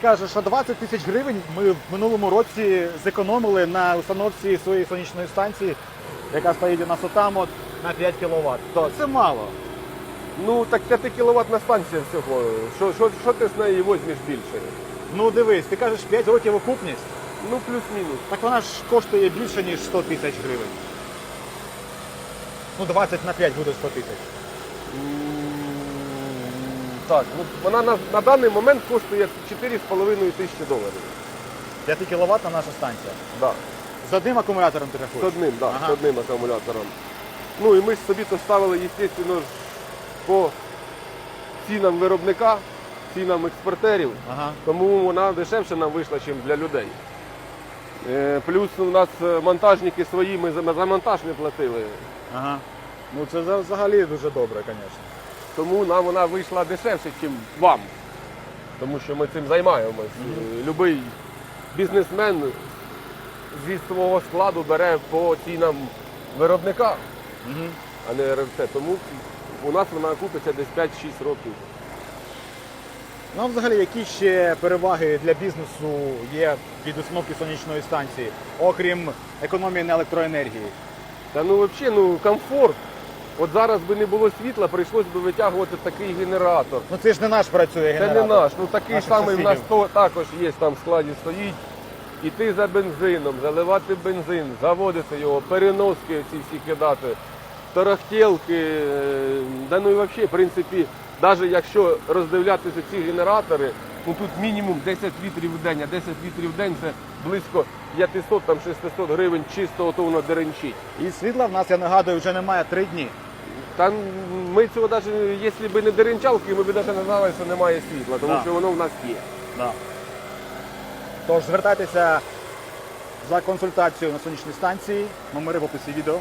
Каже, що 20 тисяч гривень ми в минулому році зекономили на установці своєї сонячної станції, яка стоїть у нас отам от на 5 кВт. То це мало. Ну так 5 кіловатна станція всього. Що, що, що ти з неї візьмеш більше? Ну дивись, ти кажеш 5 років окупність, Ну плюс-мінус. так вона ж коштує більше, ніж 100 тисяч гривень. Ну 20 на 5 буде 100 тисяч. М, Так, ну вона на, на даний момент коштує 4,5 тисячі доларів. 5 кВт наша станція. Да. З одним акумулятором ти З рахуєш? одним, да, Ага. з одним акумулятором. Ну і ми ж собі то ставили, звісно, ж по цінам виробника, цінам експортерів. Ага. Тому вона дешевше нам вийшла, ніж для людей. Е, Плюс у нас е, монтажники свої, ми за за монтаж не платили. Ага. Ну це за- взагалі дуже добре, звісно. Тому нам вона вийшла дешевше, ніж вам. Тому що ми цим займаємось. Е, Любий бізнесмен зі свого складу бере по цінам виробника, а не РФЦ. Тому у нас вона купиться десь 5-6 років. Ну, а взагалі, які ще переваги для бізнесу є від установки сонячної станції, окрім економії на електроенергії? Та ну взагалі, ну комфорт. От зараз би не було світла, прийшлось би витягувати такий генератор. Ну це ж не наш працює Це генератор. не наш, ну такий Наших самий в нас сусідів. то, також є там в складі стоїть. Іти за бензином, заливати бензин, заводити його, переноски ці всі кидати, тарахтілки. е, Да ну і взагалі, в принципі, навіть якщо роздивлятися ці генератори, ну тут мінімум 10 літрів в день, а 10 літрів в день це близько 500 там 600 гривень чистого то воно деренчить. І світла в нас, я нагадую, вже немає три дні. Та ми цього навіть, якщо б не деренчалки, ми б навіть не знали, що немає світла, тому Да. що воно в нас є. Да. Тож звертайтеся за консультацією на сонячній станції, номери в описі відео.